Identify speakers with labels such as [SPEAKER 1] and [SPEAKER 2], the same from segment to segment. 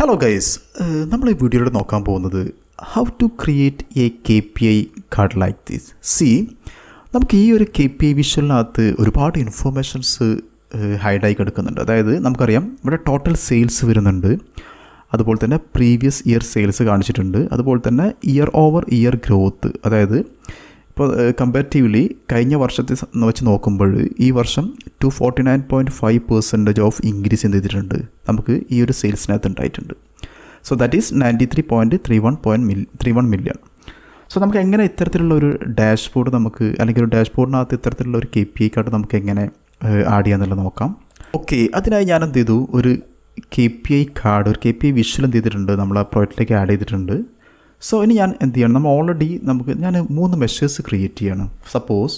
[SPEAKER 1] Hello guys നമ്മൾ ഈ വീഡിയോയിൽ നോക്കാൻ പോകുന്നത് how to create a K P I card like this see നമുക്ക് ഈ ഒരു കെ പി ഐ വിഷ്വലിനകത്ത് ഒരുപാട് ഇൻഫോർമേഷൻസ് ഹൈഡായി കിടക്കുന്നുണ്ട്. അതായത് നമുക്കറിയാം ഇവിടെ ടോട്ടൽ സെയിൽസ് വരുന്നുണ്ട്. അതുപോലെ തന്നെ പ്രീവിയസ് ഇയർ സെയിൽസ് കാണിച്ചിട്ടുണ്ട്. അതുപോലെ തന്നെ ഇയർ ഓവർ ഇയർ ഗ്രോത്ത് അതായത് ഇപ്പോൾ കമ്പാരിറ്റീവ്ലി കഴിഞ്ഞ വർഷത്തെ വെച്ച് നോക്കുമ്പോൾ ഈ വർഷം two forty nine point five percentage of increase എന്ത് ചെയ്തിട്ടുണ്ട്? നമുക്ക് ഈ ഒരു സെയിൽസിനകത്ത് ഉണ്ടായിട്ടുണ്ട്. So that is ninety three point three one point mil three one million so നമുക്ക് എങ്ങനെ ഇത്തരത്തിലുള്ള ഒരു ഡാഷ്ബോർഡ് നമുക്ക് അല്ലെങ്കിൽ ഒരു ഡാഷ്ബോർഡിനകത്ത് ഇത്തരത്തിലുള്ള ഒരു കെ പി ഐ കാർഡ് നമുക്ക് എങ്ങനെ ആഡ് ചെയ്യാന്നുള്ളത് നോക്കാം. ഓക്കെ അതിനായി ഞാൻ എന്ത് ചെയ്തു? ഒരു കെ പി ഐ കാർഡ് ഒരു കെ പി ഐ വിഷ്വൽ എന്ത് ചെയ്തിട്ടുണ്ട്? നമ്മൾ ആ പ്രോജക്റ്റിലേക്ക് ആഡ് ചെയ്തിട്ടുണ്ട്. സോ ഇനി ഞാൻ എന്ത് ചെയ്യണം? നമ്മൾ ഓൾറെഡി നമുക്ക് ഞാൻ മൂന്ന് മെഷേഴ്സ് ക്രിയേറ്റ് ചെയ്യണം. സപ്പോസ്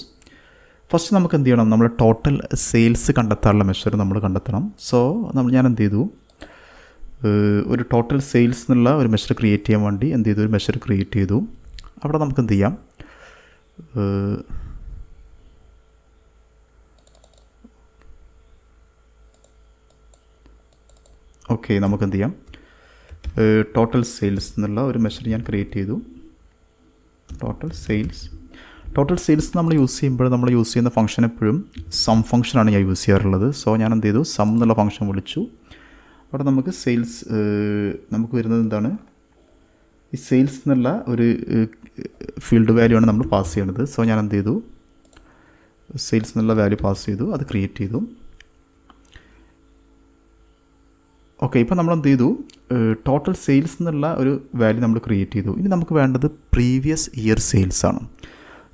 [SPEAKER 1] ഫസ്റ്റ് നമുക്ക് എന്ത് ചെയ്യണം? നമ്മൾ ടോട്ടൽ സെയിൽസ് കണ്ടെത്താനുള്ള മെഷർ നമ്മൾ കണ്ടെത്തണം. സോ നമ്മൾ ഞാൻ എന്ത് ചെയ്തു? ഒരു ടോട്ടൽ സെയിൽസ് എന്നുള്ള ഒരു മെഷർ ക്രിയേറ്റ് ചെയ്യാൻ വേണ്ടി എന്ത് ചെയ്തു? ഒരു മെഷർ ക്രിയേറ്റ് ചെയ്തു. അവിടെ നമുക്ക് എന്ത് ചെയ്യാം? ഓക്കെ നമുക്ക് എന്ത് ചെയ്യാം? ടോട്ടൽ സെയിൽസ് എന്നുള്ള ഒരു മെഷർ ഞാൻ ക്രിയേറ്റ് ചെയ്തു. ടോട്ടൽ സെയിൽസ് ടോട്ടൽ സെയിൽസ് നമ്മൾ യൂസ് ചെയ്യുമ്പോൾ നമ്മൾ യൂസ് ചെയ്യുന്ന ഫംഗ്ഷൻ എപ്പോഴും സം ഫംഗ്ഷനാണ് ഞാൻ യൂസ് ചെയ്യാറുള്ളത്. സോ ഞാൻ എന്ത് ചെയ്തു? സം എന്നുള്ള ഫംഗ്ഷൻ വിളിച്ചു. അവിടെ നമുക്ക് സെയിൽസ് നമുക്ക് വരുന്നത് എന്താണ്? ഈ സെയിൽസ് എന്നുള്ള ഒരു ഫീൽഡ് വാല്യൂ ആണ് നമ്മൾ പാസ് ചെയ്യുന്നത് സോ ഞാൻ എന്ത് ചെയ്തു? സെയിൽസ് എന്നുള്ള വാല്യൂ പാസ് ചെയ്തു. അത് ക്രിയേറ്റ് ചെയ്തു. ഓക്കെ ഇപ്പോൾ നമ്മൾ എന്ത് ചെയ്തു? ടോട്ടൽ സെയിൽസ് എന്നുള്ള ഒരു വാല്യൂ നമ്മൾ ക്രിയേറ്റ് ചെയ്തു. ഇനി നമുക്ക് വേണ്ടത് പ്രീവിയസ് ഇയർ സെയിൽസ് ആണ്.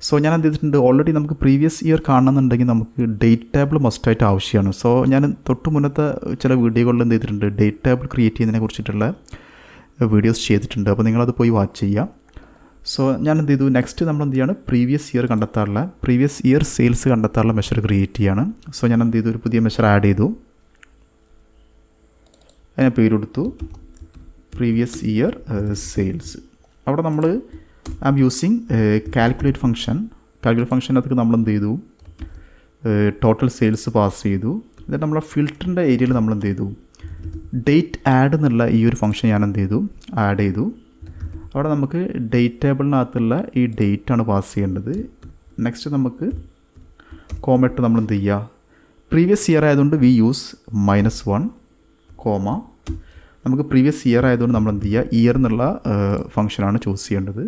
[SPEAKER 1] സോ ഞാൻ എന്ത് ചെയ്തിട്ടുണ്ട്? ഓൾറെഡി നമുക്ക് പ്രീവിയസ് ഇയർ കാണണമെന്നുണ്ടെങ്കിൽ നമുക്ക് ഡേറ്റ് ടേബിൾ മസ്റ്റായിട്ട് ആവശ്യമാണ്. സോ ഞാൻ തൊട്ട് മുന്നത്തെ ചില വീഡിയോകളിൽ എന്ത് ചെയ്തിട്ടുണ്ട്? ഡേറ്റ് ടേബിൾ ക്രിയേറ്റ് ചെയ്യുന്നതിനെ കുറിച്ചിട്ടുള്ള വീഡിയോസ് ചെയ്തിട്ടുണ്ട്. അപ്പോൾ നിങ്ങളത് പോയി വാച്ച് ചെയ്യുക. സോ ഞാൻ എന്ത് ചെയ്തു? നെക്സ്റ്റ് നമ്മൾ എന്ത് ചെയ്യാണ്? പ്രീവിയസ് ഇയർ കണ്ടെത്താറുള്ള പ്രീവിയസ് ഇയർ സെയിൽസ് കണ്ടെത്താറുള്ള മെഷർ ക്രിയേറ്റ് ചെയ്യാണ്. സോ ഞാൻ എന്ത് ചെയ്തു? ഒരു പുതിയ മെഷർ ആഡ് ചെയ്തു. അതിനെ പേര് കൊടുത്തു പ്രീവിയസ് ഇയർ സെയിൽസ് അവിടെ നമ്മൾ I am using calculate function calculate ഫംഗ്ഷനകത്തേക്ക് നമ്മൾ എന്ത് ചെയ്തു? ടോട്ടൽ സെയിൽസ് പാസ് ചെയ്തു. എന്നിട്ട് നമ്മളെ ഫിൽറ്ററിന്റെ ഏരിയയിൽ നമ്മൾ എന്ത് ചെയ്തു? ഡേറ്റ് ആഡ് എന്നുള്ള ഈ ഒരു ഫംഗ്ഷൻ ഞാൻ എന്ത് ചെയ്തു? ആഡ് ചെയ്തു. അവിടെ നമുക്ക് ഡേറ്റ് ടേബിളിനകത്തുള്ള ഈ ഡേറ്റ് ആണ് പാസ് ചെയ്യേണ്ടത്. നെക്സ്റ്റ് നമുക്ക് കോമറ്റ് നമ്മൾ എന്ത് ചെയ്യുക? പ്രീവിയസ് ഇയർ ആയതുകൊണ്ട് we use minus one comma നമുക്ക് പ്രീവിയസ് ഇയർ ആയതുകൊണ്ട് നമ്മൾ എന്ത് ചെയ്യുക? ഇയർ എന്നുള്ള ഫംഗ്ഷനാണ് ചൂസ് ചെയ്യേണ്ടത്.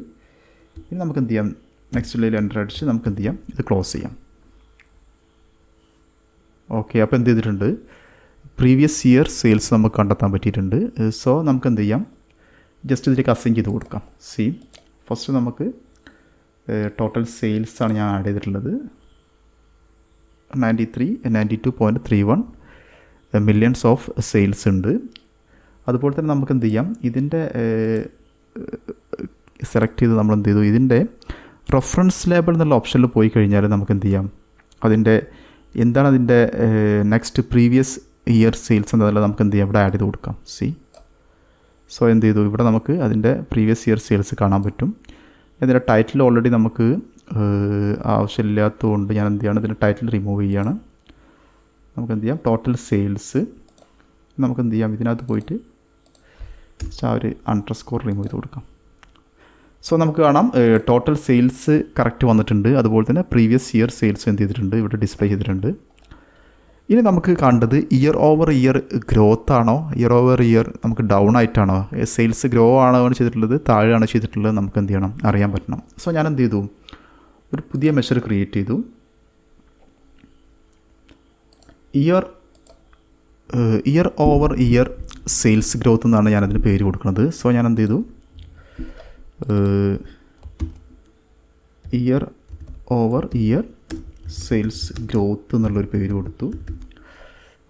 [SPEAKER 1] ഇനി നമുക്ക് എന്ത് ചെയ്യാം? നെക്സ്റ്റ് ലൈൽ എന്റർ അടിച്ച് നമുക്ക് എന്ത് ചെയ്യാം? ഇത് ക്ലോസ് ചെയ്യാം. ഓക്കെ അപ്പോൾ എന്ത് ചെയ്തിട്ടുണ്ട്? പ്രീവിയസ് ഇയർ സെയിൽസ് നമുക്ക് കണ്ടെത്താൻ പറ്റിയിട്ടുണ്ട്. സോ നമുക്ക് എന്ത് ചെയ്യാം? ജസ്റ്റ് ഇതിലേക്ക് അസൈൻ ചെയ്ത് കൊടുക്കാം. സി ഫസ്റ്റ് നമുക്ക് ടോട്ടൽ സെയിൽസ് ആണ് ഞാൻ ആഡ് ചെയ്തിട്ടുള്ളത്. Ninety three ninety two point three one millions of sales ഉണ്ട്. അതുപോലെ തന്നെ നമുക്ക് എന്ത് ചെയ്യാം? ഇതിന്റെ സെലക്ട് ചെയ്ത് നമ്മൾ എന്ത് ചെയ്തു? ഇതിന്റെ റെഫറൻസ് ലേബിൾ എന്നുള്ള ഓപ്ഷനിൽ പോയി കഴിഞ്ഞാൽ നമുക്ക് എന്ത് ചെയ്യാം? അതിന്റെ എന്താണ് അതിന്റെ നെക്സ്റ്റ് പ്രീവിയസ് ഇയർ സെയിൽസ് എന്നതെല്ലാം നമുക്ക് എന്ത് ചെയ്യാം? ഇവിടെ ആഡ് ചെയ്ത് കൊടുക്കാം. സി സോ എന്ത് ചെയ്തു? ഇവിടെ നമുക്ക് അതിന്റെ പ്രീവിയസ് ഇയർ സെയിൽസ് കാണാൻ പറ്റും. ഇതിന്റെ ടൈറ്റിൽ ഓൾറെഡി നമുക്ക് ആവശ്യമില്ലാത്തതുകൊണ്ട് ഞാൻ എന്ത് ചെയ്യാണ്? ഇതിന്റെ ടൈറ്റിൽ റിമൂവ് ചെയ്യാണ്. നമുക്ക് എന്ത് ചെയ്യാം? ടോട്ടൽ സെയിൽസ് നമുക്ക് എന്ത് ചെയ്യാം? ഇതിനകത്ത് പോയിട്ട് ആ ഒരു അണ്ടർ സ്കോർ റിമൂവ് ചെയ്ത് കൊടുക്കാം. സോ നമുക്ക് കാണാം ടോട്ടൽ സെയിൽസ് കറക്റ്റ് വന്നിട്ടുണ്ട്. അതുപോലെ തന്നെ പ്രീവിയസ് ഇയർ സെയിൽസ് എന്ത് ചെയ്തിട്ടുണ്ട്? ഇവിടെ ഡിസ്പ്ലേ ചെയ്തിട്ടുണ്ട്. ഇനി നമുക്ക് കണ്ടത് ഇയർ ഓവർ ഇയർ ഗ്രോത്ത് ആണോ? ഇയർ ഓവർ ഇയർ നമുക്ക് ഡൗൺ ആയിട്ടാണോ? സെയിൽസ് ഗ്രോ ആണോ എന്ന് ചെയ്തിട്ടുള്ളത്? താഴെയാണോ ചെയ്തിട്ടുള്ളത്? നമുക്ക് എന്ത് ചെയ്യണം? അറിയാൻ പറ്റണം. സോ ഞാൻ എന്ത് ചെയ്തു? ഒരു പുതിയ മെഷർ ക്രിയേറ്റ് ചെയ്തു. Year year over year sales growth എന്നാണ് ഞാനതിന് പേര് കൊടുക്കുന്നത്. സോ ഞാൻ എന്ത് ചെയ്തു year over year sales growth എന്നുള്ളൊരു പേര് കൊടുത്തു.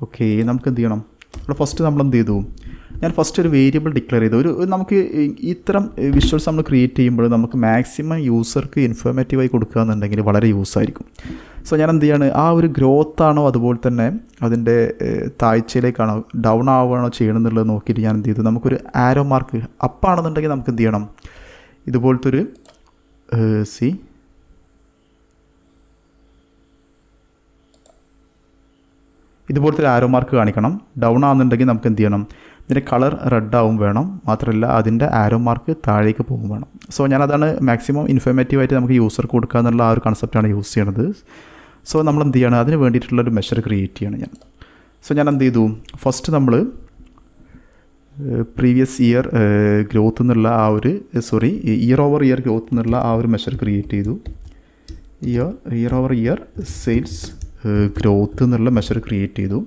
[SPEAKER 1] ഓക്കെ നമുക്ക് എന്ത് ചെയ്യണം അവിടെ ഫസ്റ്റ് നമ്മൾ എന്ത് ചെയ്തു ഞാൻ ഫസ്റ്റ് ഒരു വേരിയബിൾ ഡിക്ലെയർ ചെയ്തു. ഒരു നമുക്ക് ഇത്തരം വിഷ്വൽസ് നമ്മൾ ക്രിയേറ്റ് ചെയ്യുമ്പോൾ നമുക്ക് മാക്സിമം യൂസർക്ക് ഇൻഫോർമേറ്റീവായി കൊടുക്കുക എന്നുണ്ടെങ്കിൽ വളരെ യൂസ് ആയിരിക്കും. സോ ഞാൻ എന്ത് ചെയ്യാണ്? ആ ഒരു ഗ്രോത്ത് ആണോ അതുപോലെ തന്നെ അതിന്റെ താഴ്ചയിലേക്കാണോ ഡൗൺ ആവുകയാണോ ചെയ്യണമെന്നുള്ളത് നോക്കിയിട്ട് ഞാൻ എന്ത് ചെയ്തു? നമുക്കൊരു ആരോ മാർക്ക് അപ്പാണെന്നുണ്ടെങ്കിൽ നമുക്ക് എന്ത് ചെയ്യണം? ഇതുപോലത്തെ ഒരു സി ഇതുപോലത്തെ ഒരു ആരോ മാർക്ക് കാണിക്കണം. ഡൗൺ ആണെന്നുണ്ടെങ്കിൽ നമുക്ക് എന്ത് ചെയ്യണം? ഇതിന്റെ കളർ റെഡ് ആവും വേണം. മാത്രമല്ല അതിന്റെ ആരോ മാർക്ക് താഴേക്ക് പോകും വേണം. സോ ഞാനതാണ് മാക്സിമം ഇൻഫോർമേറ്റീവായിട്ട് നമുക്ക് യൂസർ കൊടുക്കുക എന്നുള്ള ആ ഒരു കൺസെപ്റ്റാണ് യൂസ് ചെയ്യണത്. സോ നമ്മൾ എന്ത് ചെയ്യണം? അതിന് വേണ്ടിയിട്ടുള്ളൊരു മെഷർ ക്രിയേറ്റ് ചെയ്യണം ഞാൻ. സോ ഞാൻ എന്ത് ചെയ്തു ഫസ്റ്റ് നമ്മൾ പ്രീവിയസ് ഇയർ ഗ്രോത്ത് എന്നുള്ള ആ ഒരു sorry year over year growth എന്നുള്ള ആ ഒരു മെഷർ ക്രിയേറ്റ് ചെയ്തു. Year year over year sales growth എന്നുള്ള മെഷർ ക്രിയേറ്റ് ചെയ്തു.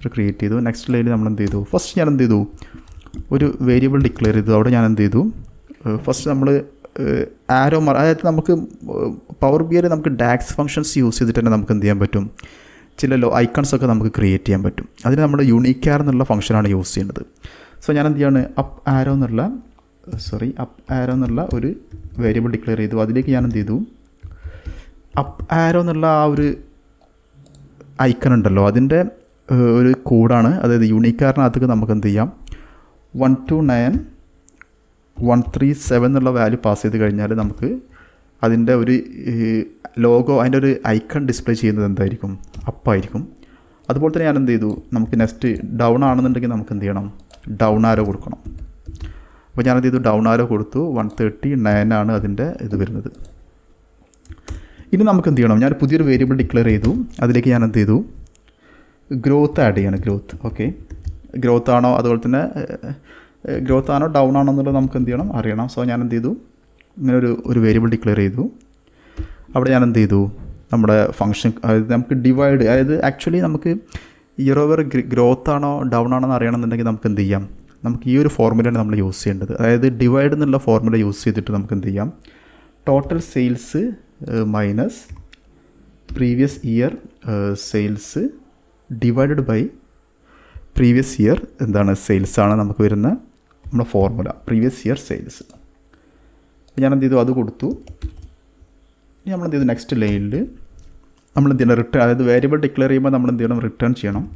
[SPEAKER 1] മെഷർ ക്രിയേറ്റ് ചെയ്തു. നെക്സ്റ്റ് ലൈനിൽ നമ്മൾ എന്ത് ചെയ്തു? ഫസ്റ്റ് ഞാൻ എന്ത് ചെയ്തു? ഒരു വേരിയബിൾ ഡിക്ലെയർ ചെയ്തു. അവിടെ ഞാൻ എന്ത് ചെയ്തു ഫസ്റ്റ് നമ്മൾ ആരോ മറ അതായത് നമുക്ക് പവർ ബി നമുക്ക് ഡാക്സ് ഫങ്ഷൻസ് യൂസ് ചെയ്തിട്ട് തന്നെ നമുക്ക് എന്ത് ചെയ്യാൻ പറ്റും? ചില ലോ ഐക്കൺസ് ഒക്കെ നമുക്ക് ക്രിയേറ്റ് ചെയ്യാൻ പറ്റും. അതിന് നമ്മൾ യൂണിക്കാർ എന്നുള്ള ഫംഗ്ഷനാണ് യൂസ് ചെയ്യുന്നത് സോ ഞാൻ എന്ത് ചെയ്യാണ് അപ്പ് ആരോ എന്നുള്ള സോറി അപ്പ് ആരോ എന്നുള്ള ഒരു വേരിയബിൾ ഡിക്ലെയർ ചെയ്തു. അതിലേക്ക് ഞാൻ എന്ത് ചെയ്തു? അപ്പ് ആരോ എന്നുള്ള ആ ഒരു ഐക്കൺ ഉണ്ടല്ലോ. അതിന്റെ ഒരു കോഡാണ് അതായത് യൂണിക്കാറിനകത്തേക്ക് നമുക്ക് എന്ത് ചെയ്യാം? One two nine one three seven എന്നുള്ള വാല്യൂ പാസ് ചെയ്ത് കഴിഞ്ഞാൽ നമുക്ക് അതിന്റെ ഒരു ലോഗോ അതിന്റെ ഒരു ഐക്കൺ ഡിസ്പ്ലേ ചെയ്യുന്നത് എന്തായിരിക്കും? അപ്പായിരിക്കും അതുപോലെ തന്നെ ഞാൻ എന്ത് ചെയ്തു? നമുക്ക് നെക്സ്റ്റ് ഡൗൺ ആണെന്നുണ്ടെങ്കിൽ നമുക്ക് എന്ത് ചെയ്യണം? ഡൗൺ ആരോ കൊടുക്കണം. അപ്പോൾ ഞാൻ എന്ത് ചെയ്തു? ഡൗൺ ആരോ കൊടുത്തു. വൺ തേർട്ടി നയൻ ആണ് അതിന്റെ ഇത് വരുന്നത്. ഇനി നമുക്ക് എന്ത് ചെയ്യണം? ഞാൻ പുതിയൊരു വേരിയബിൾ ഡിക്ലെയർ ചെയ്തു. അതിലേക്ക് ഞാൻ എന്ത് ചെയ്തു? ഗ്രോത്ത് ആഡ് ചെയ്യണം ഗ്രോത്ത് ഓക്കെ ഗ്രോത്ത് ആണോ? അതുപോലെ തന്നെ ഗ്രോത്ത് ആണോ ഡൗൺ ആണോ എന്നുള്ളത് നമുക്ക് എന്ത് ചെയ്യണം? അറിയണം. സോ ഞാൻ എന്ത് ചെയ്തു? ഇങ്ങനെ ഒരു ഒരു വേരിയബിൾ ഡിക്ലെയർ ചെയ്തു. അവിടെ ഞാൻ എന്ത് ചെയ്തു? നമ്മുടെ ഫങ്ഷൻ അതായത് നമുക്ക് ഡിവൈഡ് അതായത് ആക്ച്വലി നമുക്ക് ഇയർ ഓവർ ഗ്രോത്ത് ആണോ ഡൗൺ ആണോ എന്ന് അറിയണമെന്നുണ്ടെങ്കിൽ നമുക്ക് എന്ത് ചെയ്യാം? നമുക്ക് ഈ ഒരു ഫോർമുലയാണ് നമ്മൾ യൂസ് ചെയ്യേണ്ടത്. അതായത് ഡിവൈഡ് എന്നുള്ള ഫോർമുല യൂസ് ചെയ്തിട്ട് നമുക്ക് എന്ത് ചെയ്യാം? Total sales minus previous year sales divided by previous year എന്താണ് സെയിൽസ് ആണ് നമുക്ക് വരുന്ന നമ്മുടെ ഫോർമുല പ്രീവിയസ് ഇയർ സെയിൽസ് ഞാൻ എന്ത് ചെയ്തു? അത് കൊടുത്തു. ഇനി നമ്മൾ എന്ത് ചെയ്തു? നെക്സ്റ്റ് ലൈനിൽ നമ്മൾ എന്ത് ചെയ്യണം? റിട്ടേൺ അതായത് വേരിയബിൾ ഡിക്ലെയർ ചെയ്യുമ്പോൾ നമ്മൾ എന്ത് ചെയ്യണം? റിട്ടേൺ ചെയ്യണം.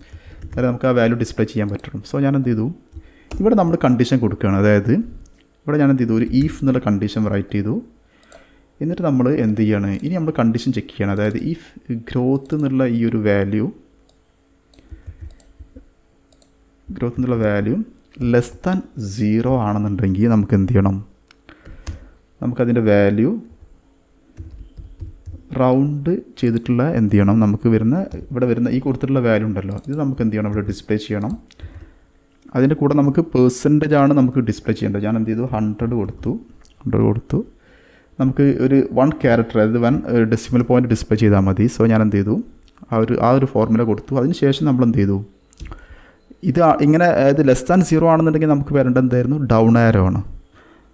[SPEAKER 1] അതായത് നമുക്ക് ആ വാല്യൂ ഡിസ്പ്ലേ ചെയ്യാൻ പറ്റണം. സോ ഞാൻ എന്ത് ചെയ്തു? ഇവിടെ നമ്മൾ കണ്ടീഷൻ കൊടുക്കുകയാണ്. അതായത് ഇവിടെ ഞാൻ എന്ത് ചെയ്തു? ഒരു ഈഫ് എന്നുള്ള കണ്ടീഷൻ റൈറ്റ് ചെയ്തു. എന്നിട്ട് നമ്മൾ എന്ത് ചെയ്യാണ്? ഇനി നമ്മൾ കണ്ടീഷൻ ചെക്ക് ചെയ്യണം. അതായത് ഇഫ് ഗ്രോത്ത് എന്നുള്ള ഈ ഒരു വാല്യൂ ഗ്രോത്ത് എന്നുള്ള വാല്യൂ ലെസ് ദാൻ സീറോ ആണെന്നുണ്ടെങ്കിൽ നമുക്ക് എന്ത് ചെയ്യണം? നമുക്കതിന്റെ വാല്യൂ റൗണ്ട് ചെയ്തിട്ടുള്ള എന്ത് ചെയ്യണം? നമുക്ക് വരുന്ന ഇവിടെ വരുന്ന ഈ കൊടുത്തിട്ടുള്ള വാല്യൂ ഉണ്ടല്ലോ. ഇത് നമുക്ക് എന്ത് ചെയ്യണം? ഇവിടെ ഡിസ്പ്ലേ ചെയ്യണം. അതിന്റെ കൂടെ നമുക്ക് പേഴ്സന്റേജ് ആണ് നമുക്ക് ഡിസ്പ്ലേ ചെയ്യേണ്ടത്. ഞാൻ എന്ത് ചെയ്തു? ഹൺഡ്രഡ് കൊടുത്തു. ഹൺഡ്രഡ് കൊടുത്തു. നമുക്ക് ഒരു വൺ ക്യാരക്ടർ അതായത് വൺ ഡെസിമൽ പോയിന്റ് ഡിസ്പ്ലേ ചെയ്താൽ മതി. സോ ഞാൻ എന്ത് ചെയ്തു? ആ ഒരു ആ ഒരു ഫോർമുല കൊടുത്തു. അതിന് ശേഷം നമ്മൾ എന്ത് ചെയ്തു? ഇത് ഇങ്ങനെ ഇത് ലെസ് ദാൻ സീറോ ആണെന്നുണ്ടെങ്കിൽ നമുക്ക് വരേണ്ടത് എന്തായിരുന്നു? ഡൗൺ ആരോ ആണ്.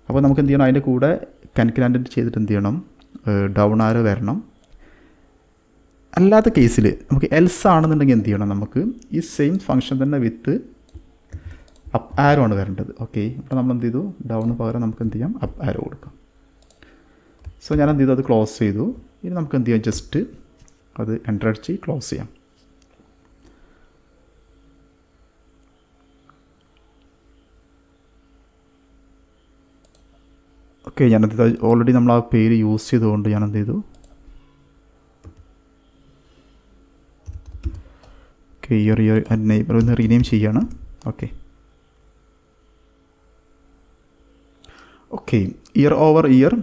[SPEAKER 1] അപ്പോൾ നമുക്ക് എന്ത് ചെയ്യണം? അതിന്റെ കൂടെ കൻക്ലാൻഡ് ചെയ്തിട്ട് എന്ത് ചെയ്യണം? ഡൗൺ ആരോ വരണം. അല്ലാത്ത കേസിൽ നമുക്ക് എൽസ് ആണെന്നുണ്ടെങ്കിൽ എന്ത് ചെയ്യണം നമുക്ക്? ഈ സെയിം ഫംഗ്ഷൻ തന്നെ വിത്ത് അപ്പ് ആരോ ആണ് വരേണ്ടത്. ഓക്കെ അപ്പോൾ നമ്മൾ എന്ത് ചെയ്തു? ഡൗൺ പകരം നമുക്ക് എന്ത് ചെയ്യാം? അപ്പ് ആരോ കൊടുക്കാം. സോ ഞാൻ എന്ത് ചെയ്തു? അത് ക്ലോസ് ചെയ്തു. ഇനി നമുക്ക് എന്ത് ചെയ്യാം? ജസ്റ്റ് അത് എന്റർ അടിച്ച് ക്ലോസ് ചെയ്യാം. ഓക്കെ ഞാനത് ഓൾറെഡി നമ്മൾ ആ പേര് യൂസ് ചെയ്തുകൊണ്ട് ഞാൻ എന്ത് ചെയ്തു? ഓക്കെ ഈ ഒരു നെയ്ബർ ഒന്ന് റീനെയിം ചെയ്യാണ്. Okay. Okay year over year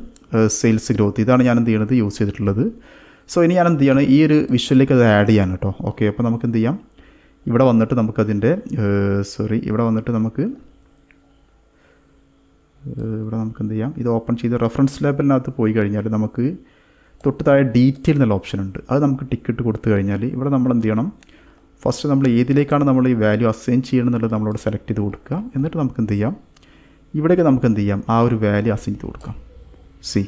[SPEAKER 1] sales growth ഇതാണ് ഞാൻ എന്ത് ചെയ്യണത്? യൂസ് ചെയ്തിട്ടുള്ളത്. സോ ഇനി ഞാൻ എന്ത് ചെയ്യണം? ഈ ഒരു വിഷ്വലിലേക്ക് അത് ആഡ് ചെയ്യാൻ കേട്ടോ. ഓക്കെ അപ്പോൾ നമുക്ക് എന്ത് ചെയ്യാം? ഇവിടെ വന്നിട്ട് നമുക്കതിന്റെ സോറി ഇവിടെ വന്നിട്ട് നമുക്ക് ഇവിടെ നമുക്ക് എന്ത് ചെയ്യാം? ഇത് ഓപ്പൺ ചെയ്ത് റെഫറൻസ് ലേബലിനകത്ത് പോയി കഴിഞ്ഞാൽ നമുക്ക് തൊട്ട് താഴെ ഡീറ്റെയിൽ എന്നുള്ള ഓപ്ഷൻ ഉണ്ട്. അത് നമുക്ക് ടിക്കറ്റ് കൊടുത്തു കഴിഞ്ഞാൽ ഇവിടെ നമ്മൾ എന്ത് ചെയ്യണം? ഫസ്റ്റ് നമ്മൾ ഏതിലേക്കാണ് നമ്മൾ ഈ വാല്യൂ അസൈൻ ചെയ്യണം എന്നുള്ളത് നമ്മളിവിടെ സെലക്ട് ചെയ്ത് കൊടുക്കുക. എന്നിട്ട് നമുക്ക് എന്ത് ചെയ്യാം? ഇവിടേക്ക് നമുക്ക് എന്ത് ചെയ്യാം? ആ ഒരു വാല്യൂ അസൈൻ ചെയ്ത് കൊടുക്കാം. See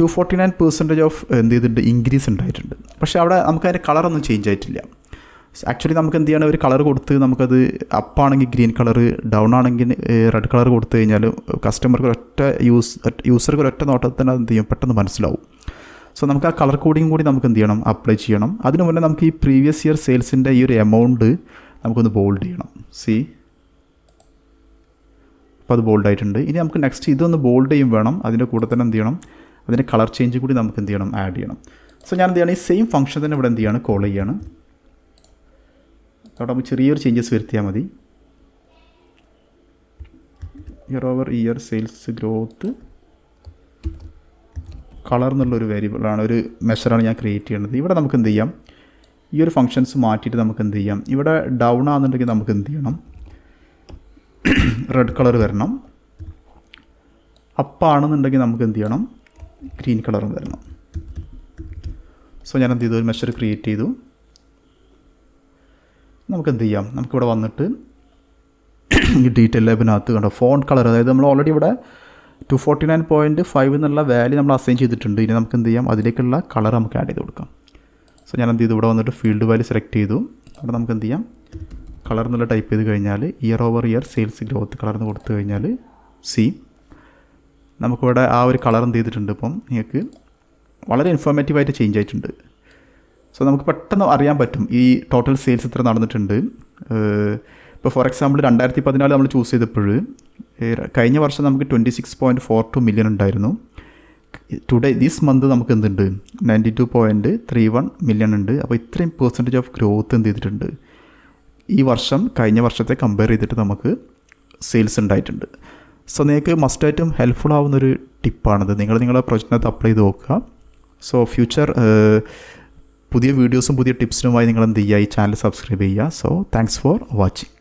[SPEAKER 1] two forty nine percentage of എന്ത് ചെയ്തിട്ടുണ്ട്? ഇൻക്രീസ് ഉണ്ടായിട്ടുണ്ട്. പക്ഷേ അവിടെ നമുക്ക് അതിന്റെ കളറൊന്നും ചേഞ്ച് ആയിട്ടില്ല. ആക്ച്വലി നമുക്ക് എന്ത് ചെയ്യണം? ഒരു കളർ കൊടുത്ത് നമുക്കത് അപ്പാണെങ്കിൽ ഗ്രീൻ കളർ ഡൗൺ ആണെങ്കിൽ റെഡ് കളർ കൊടുത്തു കഴിഞ്ഞാൽ കസ്റ്റമർക്ക് ഒരൊറ്റ യൂസ് യൂസർക്ക് ഒരൊറ്റ നോട്ടത്തിൽ തന്നെ എന്ത് ചെയ്യും? പെട്ടെന്ന് മനസ്സിലാവും. സോ നമുക്ക് ആ കളർ കോഡിങ് കൂടി നമുക്ക് എന്ത് ചെയ്യണം? അപ്ലൈ ചെയ്യണം. അതിന് മുന്നേ നമുക്ക് ഈ പ്രീവിയസ് ഇയർ സെയിൽസിന്റെ ഈ ഒരു എമൗണ്ട് നമുക്കൊന്ന് ബോൾഡ് ചെയ്യണം. സി അപ്പോൾ അത് ബോൾഡ് ആയിട്ടുണ്ട്. ഇനി നമുക്ക് നെക്സ്റ്റ് ഇതൊന്ന് ബോൾഡ് ചെയ്യും വേണം. അതിന്റെ കൂടെ തന്നെ എന്ത് ചെയ്യണം? അതിന്റെ കളർ ചേഞ്ച് കൂടി നമുക്ക് എന്ത് ചെയ്യണം? ആഡ് ചെയ്യണം. സോ ഞാൻ എന്ത് ചെയ്യണം? ഈ സെയിം ഫംഗ്ഷൻ തന്നെ ഇവിടെ എന്ത് ചെയ്യാണ്? കോൾ ചെയ്യാണ്. നമുക്ക് ചെറിയൊരു ചേഞ്ചസ് വരുത്തിയാൽ മതി. Year over year sales growth colour എന്നുള്ളൊരു വേരിയബിളാണ് ഒരു മെഷറാണ് ഞാൻ ക്രിയേറ്റ് ചെയ്യുന്നത് ഇവിടെ നമുക്ക് എന്ത് ചെയ്യാം? ഈ ഒരു ഫങ്ഷൻസ് മാറ്റിയിട്ട് നമുക്ക് എന്ത് ചെയ്യാം? ഇവിടെ ഡൗൺ ആണെന്നുണ്ടെങ്കിൽ നമുക്ക് എന്ത് ചെയ്യണം? റെഡ് കളർ വരണം. അപ്പാണെന്നുണ്ടെങ്കിൽ നമുക്ക് എന്ത് ചെയ്യണം? ഗ്രീൻ കളറും വരണം. സോ ഞാൻ എന്ത് ചെയ്തു? ഒരു മെഷർ ക്രിയേറ്റ് ചെയ്തു. നമുക്ക് എന്ത് ചെയ്യാം? നമുക്കിവിടെ വന്നിട്ട് ഈ ഡീറ്റെയിൽ ലാബിനകത്ത് കണ്ടോ ഫോൺ കളർ അതായത് നമ്മൾ ഓൾറെഡി ഇവിടെ two forty nine point five എന്നുള്ള വാല്യൂ നമ്മൾ അസൈൻ ചെയ്തിട്ടുണ്ട്. ഇനി നമുക്ക് എന്ത് ചെയ്യാം? അതിലേക്കുള്ള കളർ നമുക്ക് ആഡ് ചെയ്ത് കൊടുക്കാം. സോ ഞാൻ എന്ത് ചെയ്തു? ഇവിടെ വന്നിട്ട് ഫീൽഡ് വാല്യൂ സെലക്ട് ചെയ്തു. അവിടെ നമുക്ക് എന്ത് ചെയ്യാം? കളർ എന്നുള്ള ടൈപ്പ് ചെയ്ത് കഴിഞ്ഞാൽ year over year sales growth colour എന്ന് കൊടുത്തു കഴിഞ്ഞാൽ സി നമുക്കിവിടെ ആ ഒരു കളർ എന്ത് ചെയ്തിട്ടുണ്ട് ഇപ്പം? നിങ്ങൾക്ക് വളരെ ഇൻഫോർമേറ്റീവായിട്ട് ചേഞ്ച് ആയിട്ടുണ്ട്. സോ നമുക്ക് പെട്ടെന്ന് അറിയാൻ പറ്റും ഈ ടോട്ടൽ സെയിൽസ് ഇത്ര നടന്നിട്ടുണ്ട്. ഇപ്പോൾ ഫോർ എക്സാമ്പിൾ രണ്ടായിരത്തി പതിനാല് നമ്മൾ ചൂസ് ചെയ്തപ്പോൾ കഴിഞ്ഞ വർഷം നമുക്ക് twenty six point four two million ഉണ്ടായിരുന്നു. ടുഡേ ദിസ് മന്ത് നമുക്ക് എന്തുണ്ട്? Ninety two point three one million ഉണ്ട്. അപ്പോൾ ഇത്രയും പെർസെന്റേജ് ഓഫ് ഗ്രോത്ത് എന്ത് ചെയ്തിട്ടുണ്ട്? ഈ വർഷം കഴിഞ്ഞ വർഷത്തെ കമ്പയർ ചെയ്തിട്ട് നമുക്ക് സെയിൽസ് ഉണ്ടായിട്ടുണ്ട്. സോ നിങ്ങൾക്ക് മസ്റ്റായിട്ടും ഹെൽപ്ഫുൾ ആവുന്നൊരു ടിപ്പാണിത് നിങ്ങൾ നിങ്ങളുടെ പ്രൊജക്റ്റിനകത്ത് അപ്ലൈ ചെയ്ത് നോക്കുക. സോ ഫ്യൂച്ചർ പുതിയ വീഡിയോസും പുതിയ ടിപ്സിനുമായി നിങ്ങൾ എന്ത് ചെയ്യുക? ഈ ചാനൽ സബ്സ്ക്രൈബ് ചെയ്യുക. So thanks for watching